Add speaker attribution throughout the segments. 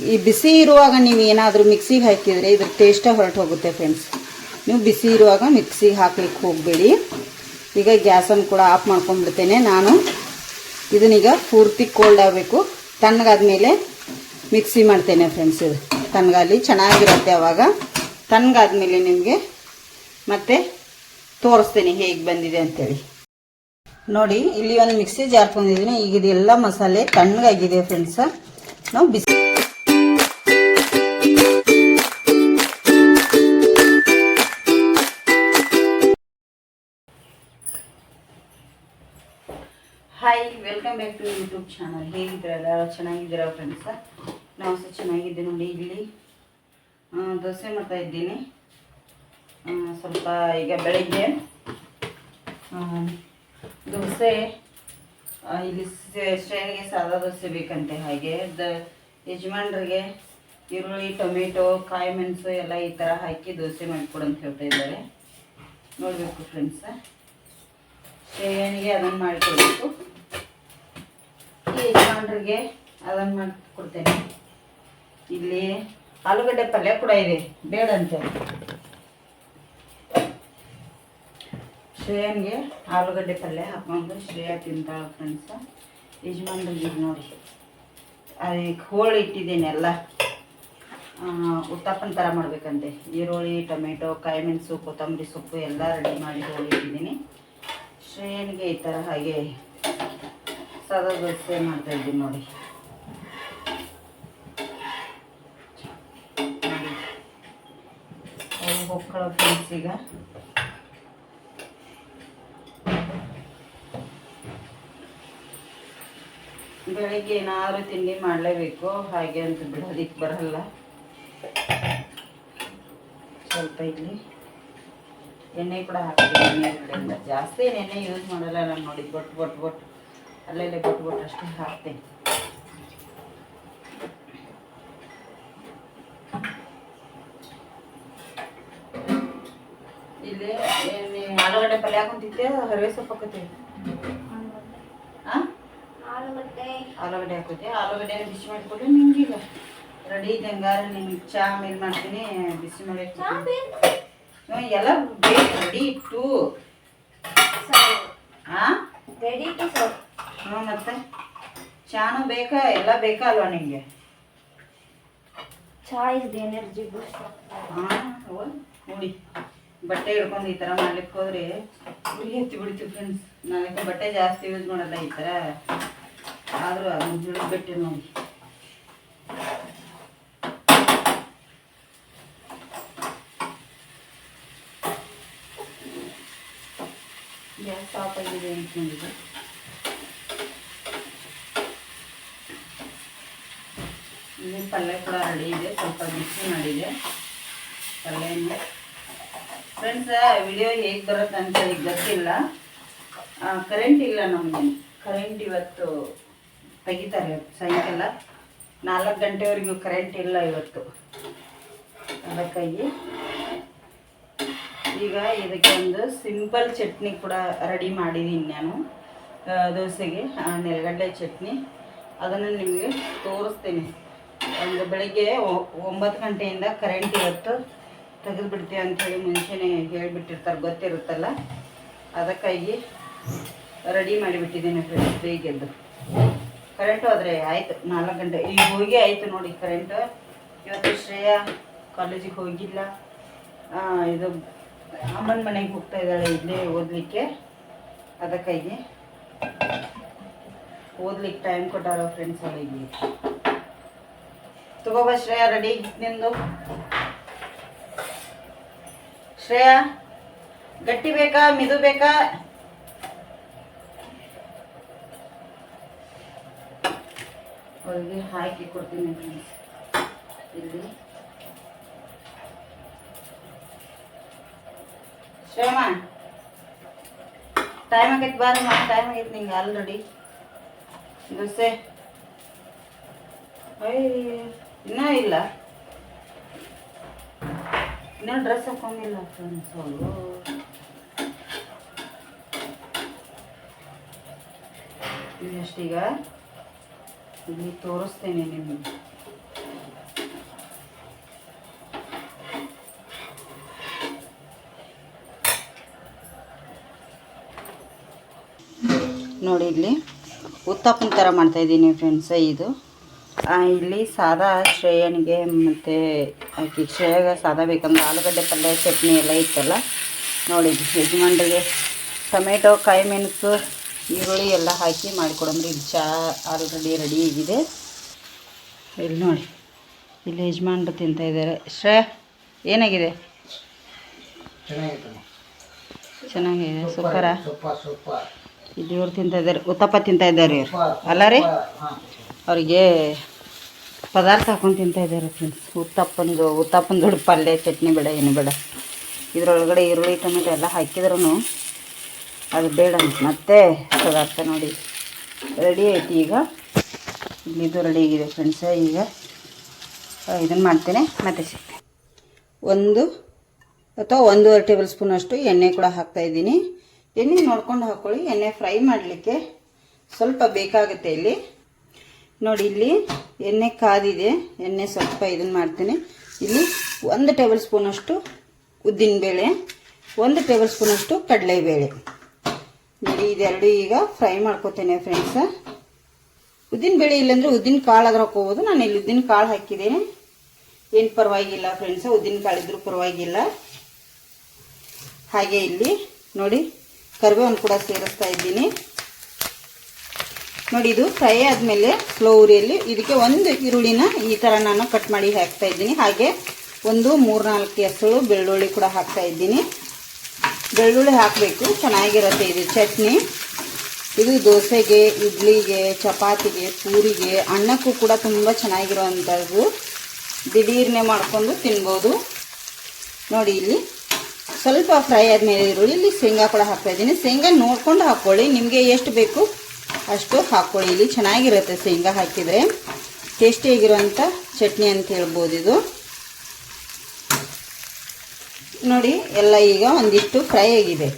Speaker 1: ಈ ಬಿಸಿ ಇರುವಾಗ ನೀವು ಏನಾದರೂ ಮಿಕ್ಸಿಗೆ ಹಾಕಿದರೆ ಇದ್ರ ಟೇಸ್ಟೇ ಹೊರಟು ಹೋಗುತ್ತೆ ಫ್ರೆಂಡ್ಸ್ ನೀವು ಬಿಸಿ ಇರುವಾಗ ಮಿಕ್ಸಿಗೆ ಹಾಕ್ಲಿಕ್ಕೆ ಹೋಗಬೇಡಿ. ಈಗ ಗ್ಯಾಸನ್ನು ಕೂಡ ಆಫ್ ಮಾಡ್ಕೊಂಡ್ಬಿಡ್ತೇನೆ ನಾನು. ಇದನ್ನೀಗ ಪೂರ್ತಿ ಕೋಲ್ಡ್ ಆಗಬೇಕು. ತಣ್ಣಗಾದ್ಮೇಲೆ ಮಿಕ್ಸಿ ಮಾಡ್ತೇನೆ ಫ್ರೆಂಡ್ಸ್ ಇದು. ತಣ್ಣಗಾಲಿ ಚೆನ್ನಾಗಿರುತ್ತೆ ಅವಾಗ. ತಣ್ಣಗಾದ್ಮೇಲೆ ನಿಮಗೆ ಮತ್ತೆ ತೋರಿಸ್ತೇನೆ ಹೇಗೆ ಬಂದಿದೆ ಅಂತೇಳಿ. ನೋಡಿ, ಇಲ್ಲಿ ಒಂದು ಮಿಕ್ಸಿ ಜಾರ್ ಈಗ ಇದೆಲ್ಲ ಮಸಾಲೆ ತಣ್ಣಗಾಗಿದೆ ಫ್ರೆಂಡ್ಸ್ ನಾವು ಬಿಸಿ hi welcome back to YouTube channel ಹೇಗಿದ್ದೀರಲ್ಲ? ಚೆನ್ನಾಗಿದ್ದೀರಾ ಫ್ರೆಂಡ್ಸ ನಾವು ಸಹ ಚೆನ್ನಾಗಿದ್ದೆ ನೋಡಿ ಇಲ್ಲಿ. ದೋಸೆ ಮಾಡ್ತಾ ಇದ್ದೀನಿ. ಸ್ವಲ್ಪ ಈಗ ಬೆಳಗ್ಗೆ ದೋಸೆ ಇಲ್ಲಿ ಶ್ರೇಣಿಗೆ ಸಾದಾ ದೋಸೆ ಬೇಕಂತೆ ಹಾಗೆ. ದ, ಯಜಮಾನ್ರಿಗೆ ಈರುಳ್ಳಿ, ಟೊಮೆಟೊ, ಕಾಯಿ ಮೆಣಸು ಎಲ್ಲ ಈ ಥರ ಹಾಕಿ ದೋಸೆ ಮಾಡಿಕೊಡು ಅಂತ ಹೇಳ್ತಾ ಇದ್ದಾರೆ. ನೋಡಬೇಕು ಫ್ರೆಂಡ್ಸ ಶ್ರೇಣಿಗೆ ಅದನ್ನು ಮಾಡಿಕೊಡ್ಬೇಕು. ಯಜಮಾನ್ರಿಗೆ ಅದನ್ನು ಮಾಡಿಕೊಡ್ತೇನೆ. ಇಲ್ಲಿ ಆಲೂಗಡ್ಡೆ ಪಲ್ಯ ಕೂಡ ಇದೆ ಬೇಡಂತೆ ಶ್ರೇಯನ್ಗೆ ಆಲೂಗಡ್ಡೆ ಪಲ್ಯ ಹಾಕೊಂಡು ಶ್ರೇಯ ತಿಂತಾಳೆ ಫ್ರೆಂಡ್ಸ ಯಜಮಾನ್ರಿಗೆ ನೋಡಿ. ಅದಕ್ಕೆ ಹೋಳು ಇಟ್ಟಿದ್ದೇನೆ ಎಲ್ಲ. ಉತ್ತಪ್ಪನ ಥರ ಮಾಡಬೇಕಂತೆ. ಈರುಳ್ಳಿ, ಟೊಮೆಟೊ ಕಾಯಿ ಮೆಣಸು ಕೊತ್ತಂಬರಿ ಸೊಪ್ಪು ಎಲ್ಲ ರೆಡಿ ಮಾಡಿ ಹೋಳಿ ಇಟ್ಟಿದ್ದೀನಿ. ಶ್ರೇಯನಿಗೆ ಈ ಥರ ಹಾಗೆ ಸಾದಾ ದೋಸೆ ಮಾಡ್ತಾ ಇದ್ದೀನಿ ನೋಡಿ. ಫ್ರೆಂಡ್ಸ್ ಈಗ. ಬೆಳಿಗ್ಗೆ ಏನಾದ್ರು ತಿಂಡಿ ಮಾಡಲೇಬೇಕು, ಹಾಗೆ ಅಂತ ಬಿಡೋದಿಕ್ಕೆ ಬರಲ್ಲ. ಸ್ವಲ್ಪ ಇಲ್ಲಿ ಎಣ್ಣೆ ಕೂಡ ಹಾಕ್ತೀನಿ ಜಾಸ್ತಿ ಏನು ಎಣ್ಣೆ ಯೂಸ್ ಮಾಡಲ್ಲ ನಾನು ನೋಡಿ ಬೊಟ್ಟು ಬೊಟ್ಟು ಬೊಟ್ಟು ಅಲ್ಲಲ್ಲೇ ಬಿಟ್ಬಿಟ್ಟು ಬೊಟ್ಟು ಅಷ್ಟೇ ಹಾಕ್ತೀನಿ. ಇಲ್ಲಿ ಆಲೂಗಡ್ಡೆ ಪಲ್ಯ ಹಾಕೊಂತಿದ್ದೆ ಹರಿವೆ ಸೊಪ್ಪು ಹಾಕೋತೀವಿ ಹಾಂ ಆಲೂಗಡ್ಡೆ. ಹಾಕೋತಿ ಆಲೂಗಡ್ಡೆ ಬಿಸಿ ಮಾಡಿಕೊಡ್ರಿ ನಿಮ್ಗೆ ಈಗ ರೆಡಿ ಇದ್ದಂಗಾರ ಹಂಗಾರೆ ನಿಮ್ಗೆ ಚಾ ಮೇಲೆ ಮಾಡ್ತೀನಿ ಬಿಸಿ ಮಾಡಿ ಎಲ್ಲ ಬೇಕು ರೆಡಿ ಇಟ್ಟು. ಹಾಂ
Speaker 2: ರೆಡಿ ಟು ಸರ್ವ್
Speaker 1: ಹ್ಞೂ ಮತ್ತೆ? ಚಾನು ಬೇಕಾ? ಎಲ್ಲ ಬೇಕಾ ಅಲ್ವಾ ನಿಮಗೆ
Speaker 2: ಚಾ ಇಸ್ ಎನರ್ಜಿ ಬೂಸ್ಟ್
Speaker 1: ಹಾಂ ನೋಡಿ ಬಟ್ಟೆ ಹಿಡ್ಕೊಂಡು ಈ ಥರ ಮಾಡ್ಲಿಕ್ಕೆ ಹೋದ್ರೆ ಉರಿ ಎತ್ತಿ ಬಿಡ್ತೀವಿ ಫ್ರೆಂಡ್ಸ್ ನಾಲ್ಕು ಬಟ್ಟೆ ಜಾಸ್ತಿ ಯೂಸ್ ಮಾಡಲ್ಲ ಈ ಥರ. ಆದರೂ ಅದನ್ನು ಹಿಡಿದ್ಬಿಟ್ಟೆ ನೋಡಿ. ಗ್ಯಾಸ್ ಆಫ್ ಆಗಿದೆ ಅಂತ ನೋಡಿದೆ ಇಲ್ಲಿ ಪಲ್ಯ ಕೂಡ ರೆಡಿ ಇದೆ. ಸ್ವಲ್ಪ ಮಿಕ್ಸಿ ಮಾಡಿದೆ. ಪಲ್ಯನ. ಫ್ರೆಂಡ್ಸ್ ವಿಡಿಯೋ ಹೇಗೆ ಬರುತ್ತೆ ಅಂತ ಹೇಳಿ ಗೊತ್ತಿಲ್ಲ. ಕರೆಂಟ್ ಇಲ್ಲ ನಮಗೆ. ಕರೆಂಟ್ ಇವತ್ತು ತೆಗಿತಾರೆ ಸಾಯಂಕಾಲ. ನಾಲ್ಕು ಗಂಟೆವರೆಗೂ ಕರೆಂಟ್ ಇಲ್ಲ ಇವತ್ತು. ಅದಕ್ಕಾಗಿ ಈಗ ಇದಕ್ಕೆ ಒಂದು ಸಿಂಪಲ್ ಚಟ್ನಿ ಕೂಡ ರೆಡಿ ಮಾಡಿದ್ದೀನಿ ನಾನು. ದೋಸೆಗೆ ನೆಲಗಡ್ಡೆ ಚಟ್ನಿ. ಅದನ್ನು ನಿಮಗೆ ತೋರಿಸ್ತೀನಿ. ಒಂದು ಬೆಳಗ್ಗೆ ಒಂಬತ್ತು ಗಂಟೆಯಿಂದ ಕರೆಂಟ್ ಇವತ್ತು ತೆಗೆದುಬಿಡ್ತೀವಿ ಅಂಥೇಳಿ ಮುಂಚೆನೇ ಹೇಳಿಬಿಟ್ಟಿರ್ತಾರೆ, ಗೊತ್ತಿರುತ್ತಲ್ಲ? ಅದಕ್ಕಾಗಿ ರೆಡಿ ಮಾಡಿಬಿಟ್ಟಿದ್ದೀನಿ ಫ್ರೆಂಡ್ಸ್ ಬೇಗೆದ್ದು ಕರೆಂಟು ಆದರೆ ಆಯಿತು, ನಾಲ್ಕು ಗಂಟೆ, ಈಗ ಹೋಗಿ ಆಯಿತು ನೋಡಿ ಕರೆಂಟು ಇವತ್ತು ಶ್ರೇಯಾ ಕಾಲೇಜಿಗೆ ಹೋಗಿಲ್ಲ. ಇದು ಅಮ್ಮನ ಮನೆಗೆ ಹೋಗ್ತಾ ಇದ್ದಾಳೆ ಇಲ್ಲೇ ಓದಲಿಕ್ಕೆ. ಅದಕ್ಕಾಗಿ ಓದ್ಲಿಕ್ಕೆ ಟೈಮ್ ಕೊಟ್ಟಾರ ಫ್ರೆಂಡ್ಸ್ ಅವಳಿಗೆ ತಗೋಬ ಶ್ರೇಯ ರೆಡಿ ನಿಂದು. ಶ್ರೇಯ, ಗಟ್ಟಿ ಬೇಕಾ, ಮಿದು ಬೇಕಾ? ಅವಳಿಗೆ ಹಾಕಿ ಕೊಡ್ತೀನಿ ಇಲ್ಲಿ. ಶ್ರೇಮ ಟೈಮ್ ಆಗೈತೆ ಬಾರಿ ಟೈಮ್ ಆಗೈತೆ ನಿಂಗೆ ಆಲ್ರೆಡಿ ದೋಸೆ ಅಯ್ಯ. ಇನ್ನೂ ಇಲ್ಲ. ಇನ್ನೂ ಡ್ರೆಸ್ ಹಾಕೊಂಡಿಲ್ಲ ಫ್ರೆಂಡ್ಸ್ ಅವರು. ಇನ್ನಷ್ಟೀಗ ಇಲ್ಲಿ ತೋರಿಸ್ತೇನೆ ನಿಮಗೆ. ನೋಡಿ ಇಲ್ಲಿ ಉತ್ತಪ್ಪನ ಥರ ಮಾಡ್ತಾಯಿದ್ದೀನಿ ಫ್ರೆಂಡ್ಸ ಇದು. ಇಲ್ಲಿ ಸಾದಾ ಶ್ರೇಯನಿಗೆ ಮತ್ತು ಆಕೆ ಶ್ರೇಯಾಗ ಸಾದಾ ಬೇಕಂದ್ರೆ ಆಲೂಗಡ್ಡೆ ಪಲ್ಯ ಚಟ್ನಿ ಎಲ್ಲ ಇತ್ತಲ್ಲ. ನೋಡಿ ಯಜಮಾನ್ರಿಗೆ ಟೊಮೆಟೊ ಕಾಯಿ ಮೆಣಸು ಈರುಳ್ಳಿ ಎಲ್ಲ ಹಾಕಿ ಮಾಡಿಕೊಡಂಬ್ರಿ ಇಲ್ಲಿ ಚಹಾ ಆಲ್ರೆಡಿ ರೆಡಿ ಆಗಿದೆ. ಇಲ್ಲಿ ನೋಡಿ ಇಲ್ಲಿ ಯಜಮಾನ್ರು ತಿಂತಾ ಇದ್ದಾರೆ. ಶ್ರೇಯ ಏನಾಗಿದೆ? ಚೆನ್ನಾಗಿದೆ ಸೂಪರಾ? ಇಲ್ಲಿ ಇವ್ರು ತಿಂತಾ ಇದ್ದಾರೆ ಉತ್ತಪ್ಪ ತಿಂತಾ ಇದ್ದಾರೆ ಇವರು. ಅಲ್ಲ ರೀ? ಅವರಿಗೆ ಪದಾರ್ಥ ಹಾಕೊಂಡು ತಿಂತಾ ಇದ್ದಾರೆ ಫ್ರೆಂಡ್ಸ್ ಉತ್ತಪ್ಪಂದು ಉತ್ತಪ್ಪನ ದೊಡ್ಡ ಪಲ್ಯ, ಚಟ್ನಿ ಬೇಡ, ಏನು ಬೇಡ. ಇದರೊಳಗಡೆ ಈರುಳ್ಳಿ, ಟೊಮೆಟೊ ಎಲ್ಲ ಹಾಕಿದ್ರೂ ಅದು ಬೇಡ ಮತ್ತೆ ಪದಾರ್ಥ ನೋಡಿ. ರೆಡಿ ಐತಿ ಈಗ. ಇಲ್ಲಿದು ರೆಡಿ ಆಗಿದೆ ಫ್ರೆಂಡ್ಸ್ ಈಗ ಇದನ್ನು ಮಾಡ್ತೇನೆ. ಮತ್ತೆ ಸಿಗ್ತೇನೆ. ಒಂದು ಅಥವಾ ಒಂದೂವರೆ ಟೇಬಲ್ ಸ್ಪೂನ್ ಅಷ್ಟು ಎಣ್ಣೆ ಕೂಡ ಹಾಕ್ತಾ ಇದ್ದೀನಿ. ಎಣ್ಣೆ ನೋಡ್ಕೊಂಡು ಹಾಕ್ಕೊಳ್ಳಿ ಎಣ್ಣೆ ಫ್ರೈ ಮಾಡಲಿಕ್ಕೆ ಸ್ವಲ್ಪ ಬೇಕಾಗುತ್ತೆ ಇಲ್ಲಿ. ನೋಡಿ, ಇಲ್ಲಿ ಎಣ್ಣೆ ಕಾದಿದೆ. ಎಣ್ಣೆ ಸ್ವಲ್ಪ ಇದನ್ನು ಮಾಡ್ತೀನಿ. ಇಲ್ಲಿ ಒಂದು ಟೇಬಲ್ ಸ್ಪೂನಷ್ಟು ಉದ್ದಿನಬೇಳೆ ಒಂದು ಟೇಬಲ್ ಸ್ಪೂನಷ್ಟು ಕಡಲೆಬೇಳೆ ನೋಡಿ, ಇದೆರಡು ಈಗ ಫ್ರೈ ಮಾಡ್ಕೋತೇನೆ ಫ್ರೆಂಡ್ಸ ಉದ್ದಿನಬೇಳೆ ಇಲ್ಲಾಂದ್ರೆ ಉದ್ದಿನ ಕಾಳು ಅದ್ರ ಹಾಕೋಬೋದು ನಾನು ಇಲ್ಲಿ ಉದ್ದಿನ ಕಾಳು ಹಾಕಿದ್ದೀನಿ. ಏನು ಪರವಾಗಿಲ್ಲ ಫ್ರೆಂಡ್ಸ ಉದ್ದಿನ ಕಾಳು ಇದ್ರೂ ಪರವಾಗಿಲ್ಲ. ಹಾಗೆ ಇಲ್ಲಿ ನೋಡಿ ಕರಿಬೇವನ್ನು ಕೂಡ ಸೇರಿಸ್ತಾ ಇದ್ದೀನಿ. ನೋಡಿ, ಇದು ಫ್ರೈ ಆದಮೇಲೆ ಸ್ಲೋ ಉರಿಯಲ್ಲಿ ಇದಕ್ಕೆ ಒಂದು ಈರುಳ್ಳಿನ ಈ ಥರ ನಾನು ಕಟ್ ಮಾಡಿ ಹಾಕ್ತಾ ಇದ್ದೀನಿ. ಹಾಗೆ ಒಂದು ಮೂರ್ನಾಲ್ಕು ಹೆಸರು ಬೆಳ್ಳುಳ್ಳಿ ಕೂಡ ಹಾಕ್ತಾ ಇದ್ದೀನಿ. ಬೆಳ್ಳುಳ್ಳಿ ಹಾಕಬೇಕು. ಚೆನ್ನಾಗಿರುತ್ತೆ ಇದು ಚಟ್ನಿ. ಇದು ದೋಸೆಗೆ, ಇಡ್ಲಿಗೆ, ಚಪಾತಿಗೆ, ಪೂರಿಗೆ, ಅನ್ನಕ್ಕೂ ಕೂಡ ತುಂಬ ಚೆನ್ನಾಗಿರುವಂಥದ್ದು. ದಿಢೀರ್ನೆ ಮಾಡಿಕೊಂಡು ತಿನ್ಬೋದು. ನೋಡಿ, ಇಲ್ಲಿ ಸ್ವಲ್ಪ ಫ್ರೈ ಆದಮೇಲೆ ಈರುಳ್ಳಿ, ಇಲ್ಲಿ ಶೇಂಗಾ ಕೂಡ ಹಾಕ್ತಾ ಇದ್ದೀನಿ. ಶೇಂಗಾ ನೋಡ್ಕೊಂಡು ಹಾಕ್ಕೊಳ್ಳಿ. ನಿಮಗೆ ಎಷ್ಟು ಬೇಕು ಅಷ್ಟು ಹಾಕ್ಕೊಳ್ಳಿ. ಇಲ್ಲಿ ಚೆನ್ನಾಗಿರುತ್ತೆ ಶೇಂಗಾ ಹಾಕಿದರೆ. ಟೇಸ್ಟಿಯಾಗಿರುವಂಥ ಚಟ್ನಿ ಅಂತ ಹೇಳ್ಬೋದು ಇದು. ನೋಡಿ, ಎಲ್ಲ ಈಗ ಒಂದಿಷ್ಟು ಫ್ರೈ ಆಗಿದೆ.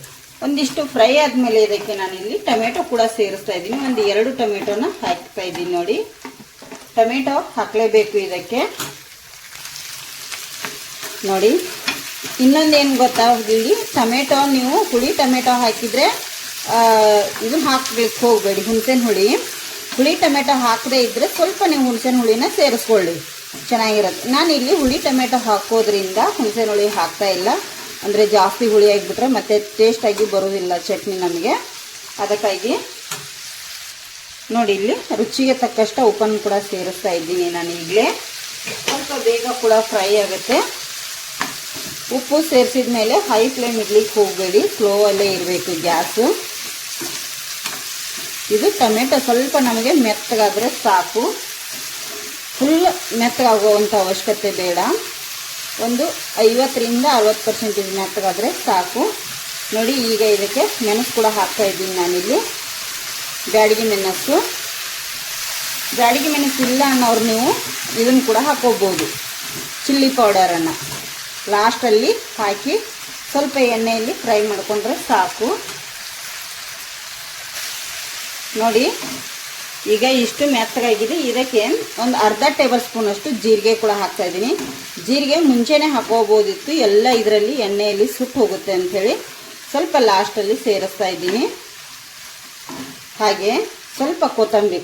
Speaker 1: ಒಂದಿಷ್ಟು ಫ್ರೈ ಆದಮೇಲೆ ಇದಕ್ಕೆ ನಾನಿಲ್ಲಿ ಟೊಮೆಟೊ ಕೂಡ ಸೇರಿಸ್ತಾ ಇದ್ದೀನಿ. ಒಂದು ಎರಡು ಟೊಮೆಟೊನ ಹಾಕ್ತಾ ಇದ್ದೀನಿ ನೋಡಿ. ಟೊಮೆಟೊ ಹಾಕಲೇಬೇಕು ಇದಕ್ಕೆ. ನೋಡಿ, ಇನ್ನೊಂದೇನು ಗೊತ್ತಾ ಇಲ್ಲಿ ಟೊಮೆಟೊ ನೀವು ಹುಳಿ ಟೊಮೆಟೊ ಹಾಕಿದರೆ ಇದನ್ನ ಹಾಕಬೇಕು, ಹೋಗಬೇಡಿ, ಹುಣಸೆನ ಹುಳಿ. ಹುಳಿ, ಟೊಮೆಟೊ ಹಾಕದೇ ಇದ್ದರೆ ಸ್ವಲ್ಪ ನೀವು ಹುಣಸೆನ ಹುಳಿನ ಸೇರಿಸ್ಕೊಳ್ಳಿ. ಚೆನ್ನಾಗಿರುತ್ತೆ. ನಾನು ಇಲ್ಲಿ ಹುಳಿ, ಟೊಮೆಟೊ ಹಾಕೋದ್ರಿಂದ ಹುಣಸೆನ ಹುಳಿ ಹಾಕ್ತಾ ಇಲ್ಲ. ಅಂದರೆ ಜಾಸ್ತಿ ಹುಳಿ ಆಗಿಬಿಟ್ರೆ ಮತ್ತೆ ಟೇಸ್ಟಾಗಿ ಬರೋದಿಲ್ಲ ಚಟ್ನಿ ನಮಗೆ. ಅದಕ್ಕಾಗಿ ನೋಡಿ ಇಲ್ಲಿ ರುಚಿಗೆ ತಕ್ಕಷ್ಟು ಉಪ್ಪನ್ನು ಕೂಡ ಸೇರಿಸ್ತಾ ಇದ್ದೀನಿ ನಾನು ಈಗಲೇ. ಸ್ವಲ್ಪ ಬೇಗ ಕೂಡ ಫ್ರೈ ಆಗುತ್ತೆ. ಉಪ್ಪು ಸೇರಿಸಿದ ಮೇಲೆ ಹೈ ಫ್ಲೇಮ್ ಇಡ್ಲಿಕ್ಕೆ ಹೋಗಬೇಡಿ. ಸ್ಲೋ ಅಲ್ಲೇ ಇರಬೇಕು ಗ್ಯಾಸು. ಇದು ಟೊಮೆಟೊ ಸ್ವಲ್ಪ ನಮಗೆ ಮೆತ್ತಗಾದರೆ ಸಾಕು. ಫುಲ್ ಮೆತ್ತಗಾಗುವಂಥ ಅವಶ್ಯಕತೆ ಬೇಡ. ಒಂದು ಐವತ್ತರಿಂದ ಅರವತ್ತು ಇದು ಮೆತ್ತಗಾದರೆ ಸಾಕು. ನೋಡಿ, ಈಗ ಇದಕ್ಕೆ ಮೆಣಸು ಕೂಡ ಹಾಕ್ತಾ ಇದ್ದೀನಿ ನಾನಿಲ್ಲಿ. ಬ್ಯಾಡಿಗೆ ಮೆಣಸು. ಬ್ಯಾಡಿಗೆ ಮೆಣಸು ಇಲ್ಲ ಅನ್ನೋರು ನೀವು ಇದನ್ನು ಕೂಡ ಹಾಕೋಬೋದು. ಚಿಲ್ಲಿ ಪೌಡರನ್ನು ಲಾಸ್ಟಲ್ಲಿ ಹಾಕಿ ಸ್ವಲ್ಪ ಎಣ್ಣೆಯಲ್ಲಿ ಫ್ರೈ ಮಾಡಿಕೊಂಡ್ರೆ ಸಾಕು. ನೋಡಿ. ಈಗ ಇಷ್ಟು ಮೆತ್ತಗಾಗಿದೆ. ಇದಕ್ಕೆ ಒಂದು ಅರ್ಧ ಟೇಬಲ್ ಸ್ಪೂನಷ್ಟು ಜೀರಿಗೆ ಕೂಡ ಹಾಕ್ತಾ ಇದ್ದೀನಿ. ಜೀರಿಗೆ ಮುಂಚೆನೇ ಹಾಕೋಬೋದಿತ್ತು. ಎಲ್ಲ ಇದರಲ್ಲಿ ಎಣ್ಣೆಯಲ್ಲಿ ಸುಟ್ಟು ಹೋಗುತ್ತೆ ಅಂಥೇಳಿ ಸ್ವಲ್ಪ ಲಾಸ್ಟಲ್ಲಿ ಸೇರಿಸ್ತಾ ಇದ್ದೀನಿ. ಹಾಗೆ ಸ್ವಲ್ಪ ಕೊತ್ತಂಬರಿ.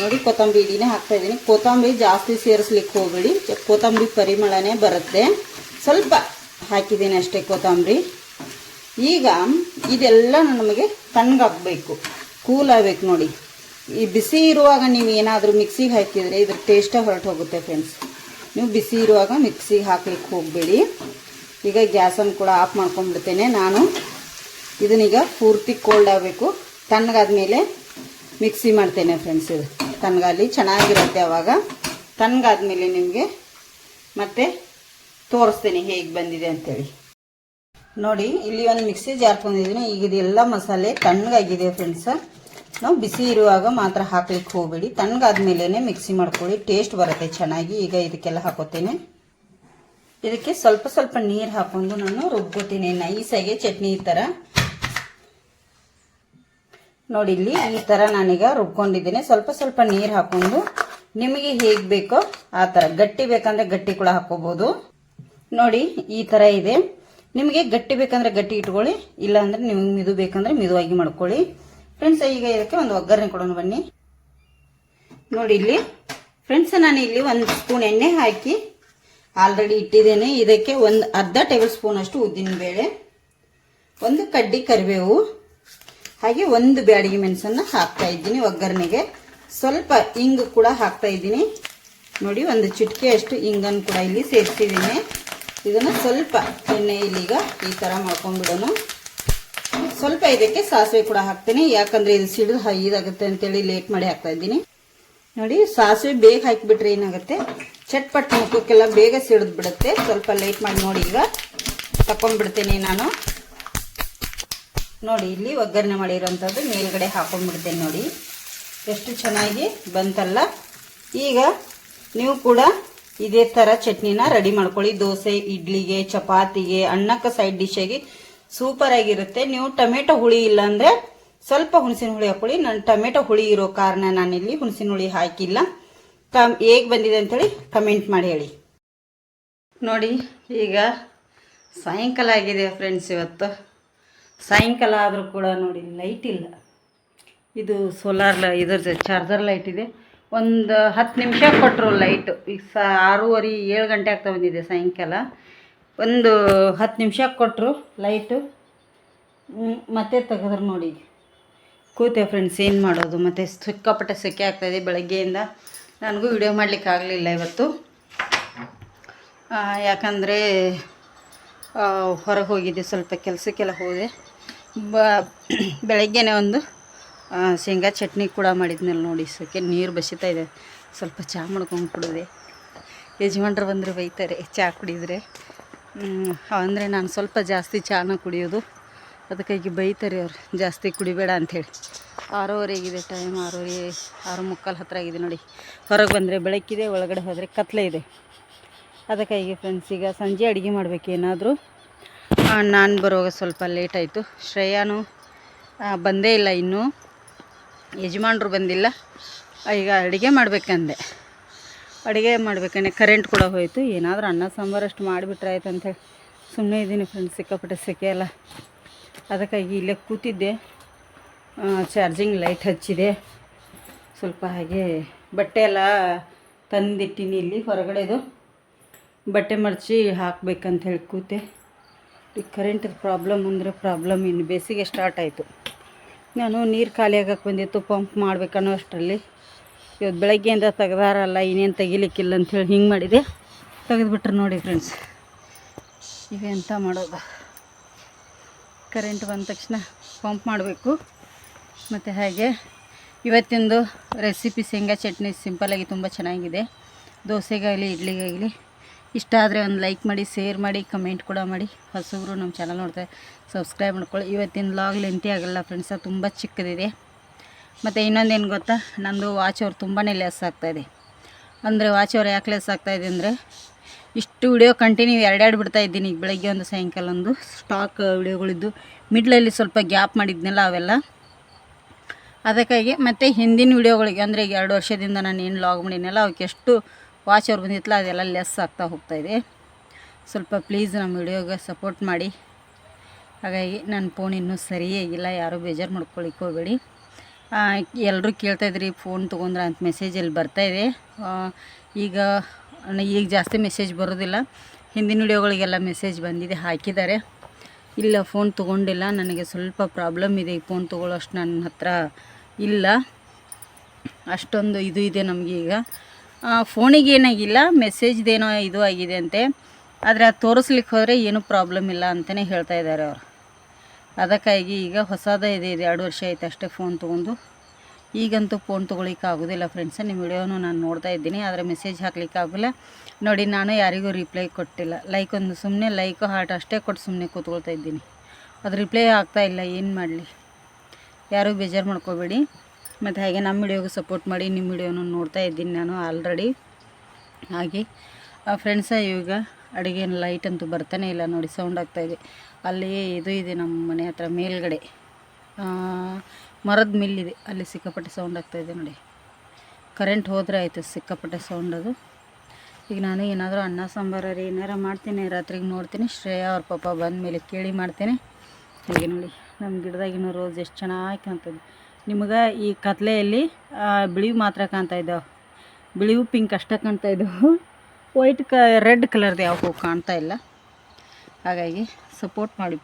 Speaker 1: ನೋಡಿ ಕೊತ್ತಂಬರಿ ಇಡೀನೇ ಹಾಕ್ತಾ ಇದ್ದೀನಿ. ಕೊತ್ತಂಬರಿ ಜಾಸ್ತಿ ಸೇರಿಸ್ಲಿಕ್ಕೆ ಹೋಗಬೇಡಿ. ಕೊತ್ತಂಬರಿ ಪರಿಮಳನೇ ಬರುತ್ತೆ. ಸ್ವಲ್ಪ ಹಾಕಿದ್ದೀನಿ ಅಷ್ಟೇ ಕೊತ್ತಂಬರಿ. ಈಗ ಇದೆಲ್ಲ ನಮಗೆ ತಣ್ಣಗಾಗಬೇಕು ಕೂಲ್ ಆಗಬೇಕು ನೋಡಿ. ಈ ಬಿಸಿ ಇರುವಾಗ ನೀವು ಏನಾದರೂ ಮಿಕ್ಸಿಗೆ ಹಾಕಿದರೆ ಇದ್ರ ಟೇಸ್ಟೇ ಹೊರಟು ಹೋಗುತ್ತೆ ಫ್ರೆಂಡ್ಸ್ ನೀವು ಬಿಸಿ ಇರುವಾಗ ಮಿಕ್ಸಿಗೆ ಹಾಕ್ಲಿಕ್ಕೆ ಹೋಗಬೇಡಿ. ಈಗ ಗ್ಯಾಸನ್ನು ಕೂಡ ಆಫ್ ಮಾಡ್ಕೊಂಡ್ಬಿಡ್ತೇನೆ ನಾನು. ಇದನ್ನೀಗ ಪೂರ್ತಿ ಕೋಲ್ಡ್ ಆಗಬೇಕು. ತಣ್ಣಗಾದ್ಮೇಲೆ ಮಿಕ್ಸಿ ಮಾಡ್ತೇನೆ ಫ್ರೆಂಡ್ಸ್ ಇದು. ತಣ್ಣಗಾಲಿ ಚೆನ್ನಾಗಿರುತ್ತೆ ಅವಾಗ. ತಣ್ಣಗಾದ್ಮೇಲೆ ನಿಮಗೆ ಮತ್ತೆ ತೋರಿಸ್ತೇನೆ ಹೇಗೆ ಬಂದಿದೆ ಅಂತೇಳಿ. ನೋಡಿ, ಇಲ್ಲಿ ಒಂದು ಮಿಕ್ಸಿ ಜಾರ್ ತಂದಿದ್ದೀನಿ. ಈಗ ಇದೆಲ್ಲ ಮಸಾಲೆ ತಣ್ಣಗಾಗಿದೆ ಫ್ರೆಂಡ್ಸ್ ನಾವು ಬಿಸಿ ಇರುವಾಗ ಮಾತ್ರ ಹಾಕ್ಲಿಕ್ಕೆ ಹೋಗಬೇಡಿ. ತಣ್ಣಗಾದ್ಮೇಲೆ ಮಿಕ್ಸಿ ಮಾಡ್ಕೊಳ್ಳಿ. ಟೇಸ್ಟ್ ಬರುತ್ತೆ ಚೆನ್ನಾಗಿ. ಈಗ ಇದಕ್ಕೆಲ್ಲ ಹಾಕೋತೇನೆ. ಇದಕ್ಕೆ ಸ್ವಲ್ಪ ಸ್ವಲ್ಪ ನೀರು ಹಾಕೊಂಡು ನಾನು ರುಬ್ಕೋತೀನಿ ನೈಸಾಗಿ ಚಟ್ನಿ ಈ ಥರ ನೋಡಿ, ಇಲ್ಲಿ ಈ ಥರ ನಾನೀಗ ರುಬ್ಕೊಂಡಿದ್ದೀನಿ. ಸ್ವಲ್ಪ ಸ್ವಲ್ಪ ನೀರು ಹಾಕೊಂಡು ನಿಮಗೆ ಹೇಗೆ ಬೇಕೋ ಆ ಥರ ಗಟ್ಟಿ ಬೇಕಂದ್ರೆ ಗಟ್ಟಿ ಕೂಡ ಹಾಕೋಬೋದು. ನೋಡಿ, ಈ ಥರ ಇದೆ. ನಿಮಗೆ ಗಟ್ಟಿ ಬೇಕಂದ್ರೆ ಗಟ್ಟಿ ಇಟ್ಕೊಳ್ಳಿ, ಇಲ್ಲ ಅಂದ್ರೆ ನಿಮಗೆ ಮಿದು ಬೇಕಂದ್ರೆ ಮಿದುವಾಗಿ ಮಾಡ್ಕೊಳ್ಳಿ. ಫ್ರೆಂಡ್ಸ್ ಈಗ ಇದಕ್ಕೆ ಒಂದು ಒಗ್ಗರಣೆ ಕೊಡೋಣ ಬನ್ನಿ. ನೋಡಿ ಇಲ್ಲಿ ಫ್ರೆಂಡ್ಸ್ ನಾನು ಇಲ್ಲಿ ಒಂದು ಸ್ಪೂನ್ ಎಣ್ಣೆ ಹಾಕಿ ಆಲ್ರೆಡಿ ಇಟ್ಟಿದ್ದೇನೆ. ಇದಕ್ಕೆ ಒಂದು ಅರ್ಧ ಟೇಬಲ್ ಸ್ಪೂನ್ ಅಷ್ಟು ಉದ್ದಿನ ಬೇಳೆ, ಒಂದು ಕಡ್ಡಿ ಕರಿಬೇವು, ಹಾಗೆ ಒಂದು ಬ್ಯಾಡಿಗೆ ಮೆಣಸನ್ನು ಹಾಕ್ತಾ ಇದ್ದೀನಿ ಒಗ್ಗರಣೆಗೆ. ಸ್ವಲ್ಪ ಇಂಗು ಕೂಡ ಹಾಕ್ತಾ ಇದ್ದೀನಿ. ನೋಡಿ, ಒಂದು ಚಿಟಿಕೆ ಅಷ್ಟು ಇಂಗನ್ನು ಕೂಡ ಇಲ್ಲಿ ಸೇರಿಸಿದ್ದೀನಿ. ಇದನ್ನು ಸ್ವಲ್ಪ ಎಣ್ಣೆಯಲ್ಲಿ ಈಗ ಈ ಥರ ಮಾಡ್ಕೊಂಡ್ಬಿಡೋಣ. ಸ್ವಲ್ಪ ಇದಕ್ಕೆ ಸಾಸಿವೆ ಕೂಡ ಹಾಕ್ತೀನಿ. ಯಾಕಂದರೆ ಇದು ಸಿಡಿದು ಇದಾಗುತ್ತೆ ಅಂತೇಳಿ ಲೇಟ್ ಮಾಡಿ ಹಾಕ್ತಾ ಇದ್ದೀನಿ. ನೋಡಿ, ಸಾಸಿವೆ ಬೇಗ ಹಾಕಿಬಿಟ್ರೆ ಏನಾಗುತ್ತೆ? ಚಟ್ಪಟ್ ಮುಖಕ್ಕೆಲ್ಲ ಬೇಗ ಸಿಡಿದು ಬಿಡುತ್ತೆ. ಸ್ವಲ್ಪ ಲೇಟ್ ಮಾಡಿ ನೋಡಿ ಈಗ. ತಕೊಂಡ್ಬಿಡ್ತೀನಿ ನಾನು. ನೋಡಿ, ಇಲ್ಲಿ ಒಗ್ಗರಣೆ ಮಾಡಿರೋಂಥದ್ದು ಮೇಲ್ಗಡೆ ಹಾಕೊಂಡ್ಬಿಡ್ತೇನೆ ನೋಡಿ. ಎಷ್ಟು ಚೆನ್ನಾಗಿ ಬಂತಲ್ಲ. ಈಗ ನೀವು ಕೂಡ ಇದೇ ಥರ ಚಟ್ನಿನ ರೆಡಿ ಮಾಡ್ಕೊಳ್ಳಿ. ದೋಸೆ, ಇಡ್ಲಿಗೆ, ಚಪಾತಿಗೆ, ಅನ್ನಕ್ಕೆ ಸೈಡ್ ಡಿಶ್ಶಾಗಿ ಸೂಪರ್ ಆಗಿರುತ್ತೆ. ನೀವು ಟೊಮೆಟೊ ಹುಳಿ ಇಲ್ಲ ಅಂದರೆ ಸ್ವಲ್ಪ ಹುಣಸಿನ ಹುಳಿ ಹಾಕೊಳ್ಳಿ ನಾನು ಟೊಮೆಟೊ ಹುಳಿ ಇರೋ ಕಾರಣ ನಾನಿಲ್ಲಿ ಹುಣಸಿನ ಹುಳಿ ಹಾಕಿಲ್ಲ. ಕಮ್, ಹೇಗೆ ಬಂದಿದೆ ಅಂತೇಳಿ ಕಮೆಂಟ್ ಮಾಡಿ ಹೇಳಿ. ನೋಡಿ, ಈಗ ಸಾಯಂಕಾಲ ಆಗಿದೆ ಫ್ರೆಂಡ್ಸ್ ಇವತ್ತು. ಸಾಯಂಕಾಲ ಆದರೂ ಕೂಡ ನೋಡಿ ಲೈಟ್ ಇಲ್ಲ. ಇದು ಸೋಲಾರ್ ಲ, ಇದರ ಚಾರ್ಜರ್ ಲೈಟ್ ಇದೆ. ಒಂದು ಹತ್ತು ನಿಮಿಷ ಕೊಟ್ಟರು ಲೈಟು ಈಗ ಸ ಆರೂವರೆ ಏಳು ಗಂಟೆ ಆಗ್ತಾ ಬಂದಿದೆ ಸಾಯಂಕಾಲ. ಒಂದು ಹತ್ತು ನಿಮಿಷ ಕೊಟ್ಟರು ಲೈಟು ಮತ್ತೆ ತೆಗೆದ್ರು ನೋಡಿ. ಕೂತೆ ಫ್ರೆಂಡ್ಸ್ ಏನು ಮಾಡೋದು? ಮತ್ತು ಸಿಕ್ಕಾಪಟ್ಟೆ ಸೆಕೆ ಆಗ್ತಾಯಿದೆ ಬೆಳಗ್ಗೆಯಿಂದ. ನನಗೂ ವಿಡಿಯೋ ಮಾಡಲಿಕ್ಕೆ ಆಗಲಿಲ್ಲ ಇವತ್ತು. ಯಾಕಂದರೆ ಹೊರಗೆ ಹೋಗಿದ್ದೆ, ಸ್ವಲ್ಪ ಕೆಲಸಕ್ಕೆಲ್ಲ ಹೋದೆ. ಬ, ಬೆಳಗ್ಗೆನೆ ಒಂದು ಶೇಂಗಾ ಚಟ್ನಿ ಕೂಡ ಮಾಡಿದ್ನಲ್ಲ ನೋಡಿ ಸಕ್ಕೆ ನೀರು ಬಸಿತಾ ಇದೆ. ಸ್ವಲ್ಪ ಚಹಾ ಮಾಡ್ಕೊಂಡು ಕುಡಿದೆ. ಯಜಮಾನ್ರು ಬಂದರೆ ಬೈತಾರೆ ಚಹಾ ಕುಡಿದ್ರೆ. ಅಂದರೆ ನಾನು ಸ್ವಲ್ಪ ಜಾಸ್ತಿ ಚಹಾನ ಕುಡಿಯೋದು. ಅದಕ್ಕಾಗಿ ಬೈತಾರೆ ಅವ್ರು, ಜಾಸ್ತಿ ಕುಡಿಬೇಡ ಅಂಥೇಳಿ. ಆರೂವರೆಗಿದೆ ಟೈಮ್ ಆರೂವರೆ ಆರು ಮುಕ್ಕಾಲು ಹತ್ತಿರ ಆಗಿದೆ ನೋಡಿ. ಹೊರಗೆ ಬಂದರೆ ಬೆಳಕಿದೆ, ಒಳಗಡೆ ಹೋದರೆ ಕತ್ಲೆ ಇದೆ. ಅದಕ್ಕಾಗಿ ಫ್ರೆಂಡ್ಸ್ ಈಗ ಸಂಜೆ ಅಡುಗೆ ಮಾಡಬೇಕು ಏನಾದರೂ. ನಾನು ಬರುವಾಗ ಸ್ವಲ್ಪ ಲೇಟ್ ಆಯಿತು. ಶ್ರೇಯಾನು ಬಂದೇ ಇಲ್ಲ ಇನ್ನೂ. ಯಜಮಾನ್ರು ಬಂದಿಲ್ಲ. ಈಗ ಅಡುಗೆ ಮಾಡಬೇಕಂದೆ. ಅಡುಗೆ ಮಾಡ್ಬೇಕಂದ್ರೆ ಕರೆಂಟ್ ಕೂಡ ಹೋಯಿತು. ಏನಾದರೂ ಅನ್ನ, ಸಾಂಬಾರು ಅಷ್ಟು ಮಾಡಿಬಿಟ್ರೆ ಆಯ್ತು ಅಂಥೇಳಿ ಸುಮ್ಮನೆ ಇದ್ದೀನಿ ಫ್ರೆಂಡ್ಸ್ ಸಿಕ್ಕಾಪಟ್ಟೆ ಸೆಕೆ ಅಲ್ಲ ಅದಕ್ಕಾಗಿ ಇಲ್ಲೇ ಕೂತಿದ್ದೆ. ಚಾರ್ಜಿಂಗ್ ಲೈಟ್ ಹಚ್ಚಿದೆ. ಸ್ವಲ್ಪ ಹಾಗೆ ಬಟ್ಟೆ ಎಲ್ಲ ತಂದಿಟ್ಟಿನಿ ಇಲ್ಲಿ ಹೊರಗಡೆದು. ಬಟ್ಟೆ ಮಡಚಿ ಹಾಕಬೇಕಂತ ಹೇಳಿ ಕೂತೆ. ಈ ಕರೆಂಟ್ ಪ್ರಾಬ್ಲಮ್ ಅಂದರೆ ಪ್ರಾಬ್ಲಮ್ ಇನ್ನು ಬೇಸಿಗೆ ಸ್ಟಾರ್ಟ್ ಆಯಿತು. ನಾನು ನೀರು ಖಾಲಿ ಆಗಕ್ಕೆ ಬಂದಿತ್ತು, ಪಂಪ್ ಮಾಡ್ಬೇಕನ್ನೋ ಅಷ್ಟರಲ್ಲಿ. ಇವತ್ತು ಬೆಳಗ್ಗೆಯಿಂದ ತೆಗ್ದಾರಲ್ಲ, ಇನ್ನೇನು ತೆಗಿಲಿಕ್ಕಿಲ್ಲ ಅಂಥೇಳಿ ಹಿಂಗೆ ಮಾಡಿದೆ. ತೆಗೆದುಬಿಟ್ರೆ ನೋಡಿ ಫ್ರೆಂಡ್ಸ್ ಈಗ ಎಂತ ಮಾಡೋದು? ಕರೆಂಟ್ ಬಂದ ತಕ್ಷಣ ಪಂಪ್ ಮಾಡಬೇಕು. ಮತ್ತು ಹಾಗೆ ಇವತ್ತಿಂದು ರೆಸಿಪಿ ಶೇಂಗಾ ಚಟ್ನಿ ಸಿಂಪಲಾಗಿ ತುಂಬ ಚೆನ್ನಾಗಿದೆ. ದೋಸೆಗಾಗಲಿ, ಇಡ್ಲಿಗಾಗಲಿ. ಇಷ್ಟ ಆದರೆ ಒಂದು ಲೈಕ್ ಮಾಡಿ, ಶೇರ್ ಮಾಡಿ, ಕಮೆಂಟ್ ಕೂಡ ಮಾಡಿ. ಹೊಸಬ್ರು ನಮ್ಮ ಚಾನಲ್ ನೋಡ್ತಾರೆ, ಸಬ್ಸ್ಕ್ರೈಬ್ ಮಾಡ್ಕೊಳ್ಳಿ. ಇವತ್ತಿನ ಲಾಗ್ ಲೆಂತಿ ಆಗಲ್ಲ ಫ್ರೆಂಡ್ಸ ತುಂಬ ಚಿಕ್ಕದಿದೆ. ಮತ್ತು ಇನ್ನೊಂದೇನು ಗೊತ್ತಾ? ನಂದು ವಾಚ್ ಅವ್ರು ತುಂಬಾ ಲೆಸ್ ಆಗ್ತಾಯಿದೆ ಅಂದರೆ ವಾಚ್ ಅವ್ರು ಯಾಕೆ ಲೆಸ್ ಆಗ್ತಾಯಿದೆ ಅಂದರೆ, ಇಷ್ಟು ವಿಡಿಯೋ ಕಂಟಿನ್ಯೂ ಎರಡೆರಡು ಬಿಡ್ತಾ ಇದ್ದೀನಿ. ಈಗ ಬೆಳಗ್ಗೆ ಒಂದು, ಸಾಯಂಕಾಲ ಒಂದು ಸ್ಟಾಕ್ ವಿಡಿಯೋಗಳಿದ್ದು ಮಿಡ್ಲಲ್ಲಿ ಸ್ವಲ್ಪ ಗ್ಯಾಪ್ ಮಾಡಿದ್ನಲ್ಲ ಅವೆಲ್ಲ. ಅದಕ್ಕಾಗಿ ಮತ್ತು ಹಿಂದಿನ ವಿಡಿಯೋಗಳಿಗೆ ಅಂದರೆ ಈಗ ಎರಡು ವರ್ಷದಿಂದ ನಾನು ಏನು ಲಾಗ್ ಮಾಡಿನಲ್ಲ ಅವಕ್ಕೆ ಎಷ್ಟು ವಾಚ್ ಅವ್ರು ಬಂದಿತ್ತಲ್ಲ, ಅದೆಲ್ಲ ಲೆಸ್ ಆಗ್ತಾ ಹೋಗ್ತಾಯಿದೆ ಸ್ವಲ್ಪ ಪ್ಲೀಸ್ ನಮ್ಮ ವಿಡಿಯೋಗೆ ಸಪೋರ್ಟ್ ಮಾಡಿ. ಹಾಗಾಗಿ ನನ್ನ ಫೋನ್ ಇನ್ನೂ ಸರಿಯಾಗಿಲ್ಲ ಯಾರೂ ಬೇಜಾರು ಮಾಡ್ಕೊಳಿಕ್ಕೆ ಹೋಗಬೇಡಿ. ಎಲ್ಲರೂ ಕೇಳ್ತಾಯಿದ್ರಿ ಫೋನ್ ತೊಗೊಂಡ್ರೆ ಅಂತ ಮೆಸೇಜ್ ಅಲ್ಲಿ ಬರ್ತಾಯಿದೆ ಈಗ ಈಗ ಜಾಸ್ತಿ ಮೆಸೇಜ್ ಬರೋದಿಲ್ಲ. ಹಿಂದಿನ ವಿಡಿಯೋಗಳಿಗೆಲ್ಲ ಮೆಸೇಜ್ ಬಂದಿದೆ, ಹಾಕಿದ್ದಾರೆ. ಇಲ್ಲ ಫೋನ್ ತೊಗೊಂಡಿಲ್ಲ, ನನಗೆ ಸ್ವಲ್ಪ ಪ್ರಾಬ್ಲಮ್ ಇದೆ, ಈ ಫೋನ್ ತೊಗೊಳ್ಳೋಷ್ಟು ನನ್ನ ಹತ್ರ ಇಲ್ಲ. ಅಷ್ಟೊಂದು ಇದು ಇದೆ ನಮಗೀಗ ಫೋನಿಗೆ ಏನಾಗಿಲ್ಲ, ಮೆಸೇಜ್ದೇನೋ ಇದು ಆಗಿದೆ ಅಂತೆ. ಆದರೆ ಅದು ತೋರಿಸ್ಲಿಕ್ಕೆ ಹೋದರೆ ಏನೂ ಪ್ರಾಬ್ಲಮ್ ಇಲ್ಲ ಅಂತಲೇ ಹೇಳ್ತಾ ಇದ್ದಾರೆ ಅವರು. ಅದಕ್ಕಾಗಿ ಈಗ ಹೊಸದೇ ಇದೆ ಇದೆ ಎರಡು ವರ್ಷ ಆಯ್ತು ಅಷ್ಟೇ ಫೋನ್ ತೊಗೊಂಡು. ಈಗಂತೂ ಫೋನ್ ತೊಗೊಳಿಕ್ಕೆ ಆಗೋದಿಲ್ಲ ಫ್ರೆಂಡ್ಸ್ ನಿಮ್ಮ ವಿಡಿಯೋನು ನಾನು ನೋಡ್ತಾ ಇದ್ದೀನಿ, ಆದರೆ ಮೆಸೇಜ್ ಹಾಕ್ಲಿಕ್ಕೆ ಆಗೋಲ್ಲ ನೋಡಿ, ನಾನು ಯಾರಿಗೂ ರಿಪ್ಲೈ ಕೊಟ್ಟಿಲ್ಲ. ಲೈಕ್ ಒಂದು ಸುಮ್ಮನೆ ಲೈಕ್ ಹಾರ್ಟ್ ಅಷ್ಟೇ ಕೊಟ್ಟು ಸುಮ್ಮನೆ ಕೂತ್ಕೊಳ್ತಾ ಇದ್ದೀನಿ. ಅದು ರಿಪ್ಲೈ ಆಗ್ತಾ ಇಲ್ಲ, ಏನು ಮಾಡಲಿ? ಯಾರೂ ಬೇಜಾರು ಮಾಡ್ಕೋಬೇಡಿ. ಮತ್ತು ಹಾಗೆ ನಮ್ಮ ವಿಡಿಯೋಗೆ ಸಪೋರ್ಟ್ ಮಾಡಿ ನಿಮ್ಮ ವಿಡಿಯೋನು ನೋಡ್ತಾ ಇದ್ದೀನಿ ನಾನು ಆಲ್ರೆಡಿ ಹಾಗೆ ಫ್ರೆಂಡ್ಸ ಈಗ ಅಡುಗೆ ಲೈಟ್ ಅಂತೂ ಬರ್ತಾನೆ ಇಲ್ಲ ನೋಡಿ ಸೌಂಡ್ ಆಗ್ತಾಯಿದೆ ಅಲ್ಲಿ ಇದು ಇದೆ ನಮ್ಮ ಮನೆ ಹತ್ರ ಮೇಲ್ಗಡೆ. ಮರದ ಮಿಲ್ಲಿದೆ ಅಲ್ಲಿ ಸಿಕ್ಕಾಪಟ್ಟೆ ಸೌಂಡ್ ಆಗ್ತಾಯಿದೆ ನೋಡಿ. ಕರೆಂಟ್ ಹೋದರೆ ಆಯಿತು, ಸಿಕ್ಕಾಪಟ್ಟೆ ಸೌಂಡ್ ಅದು. ಈಗ ನಾನು ಏನಾದರೂ ಅನ್ನ, ಸಾಂಬಾರು ರೀ ಏನಾರ ಮಾಡ್ತೀನಿ, ರಾತ್ರಿಗೆ ನೋಡ್ತೀನಿ. ಶ್ರೇಯಾ ಅವ್ರ ಪಾಪ ಬಂದ ಮೇಲೆ ಕೇಳಿ ಮಾಡ್ತೇನೆ. ಹಾಗೆ ನೋಡಿ, ನಮ್ಮ ಗಿಡದಾಗಿನ ರೋಸ್ ಎಷ್ಟು ಚೆನ್ನಾಗಿ ಕಾಣ್ತದೆ. ನಿಮಗೆ ಈ ಕತ್ಲೆಯಲ್ಲಿ ಬಿಳಿವು ಮಾತ್ರ ಕಾಣ್ತಾ ಇದ್ದಾವೆ. ಬಿಳಿವು ಪಿಂಕ್ ಅಷ್ಟೇ ಕಾಣ್ತಾ ಇದ್ದಾವೆ. ವೈಟ್ ಕ ರೆಡ್ ಕಲರ್ದು ಯಾವ ಕಾಣ್ತಾ ಇಲ್ಲ. ಹಾಗಾಗಿ ಸಪೋರ್ಟ್ ಮಾಡಿ.